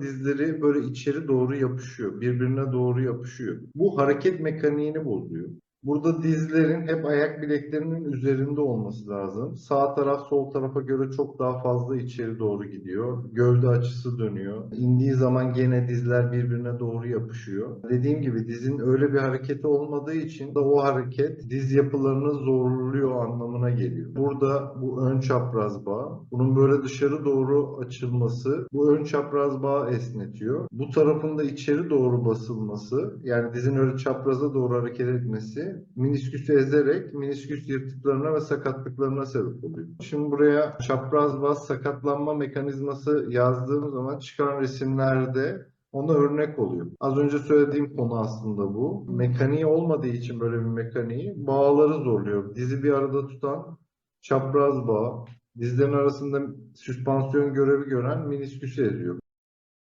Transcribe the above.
dizleri böyle içeri doğru yapışıyor. Birbirine doğru yapışıyor. Bu hareket mekaniğini bozuyor. Burada dizlerin hep ayak bileklerinin üzerinde olması lazım. Sağ taraf sol tarafa göre çok daha fazla içeri doğru gidiyor. Gövde açısı dönüyor. İndiği zaman gene dizler birbirine doğru yapışıyor. Dediğim gibi dizin öyle bir hareketi olmadığı için de o hareket diz yapılarını zorluyor anlamına geliyor. Burada bu ön çapraz bağ, bunun böyle dışarı doğru açılması bu ön çapraz bağı esnetiyor. Bu tarafın da içeri doğru basılması yani dizin öyle çapraza doğru hareket etmesi minisküsü ezerek minisküs yırtıklarına ve sakatlıklarına sebep oluyor. Şimdi buraya çapraz baz sakatlanma mekanizması yazdığım zaman çıkan resimlerde ona örnek oluyor. Az önce söylediğim konu aslında bu. Mekaniği olmadığı için böyle bir mekaniği bağları zorluyor. Dizi bir arada tutan çapraz bağ, dizlerin arasında süspansiyon görevi gören minisküsü eziyor.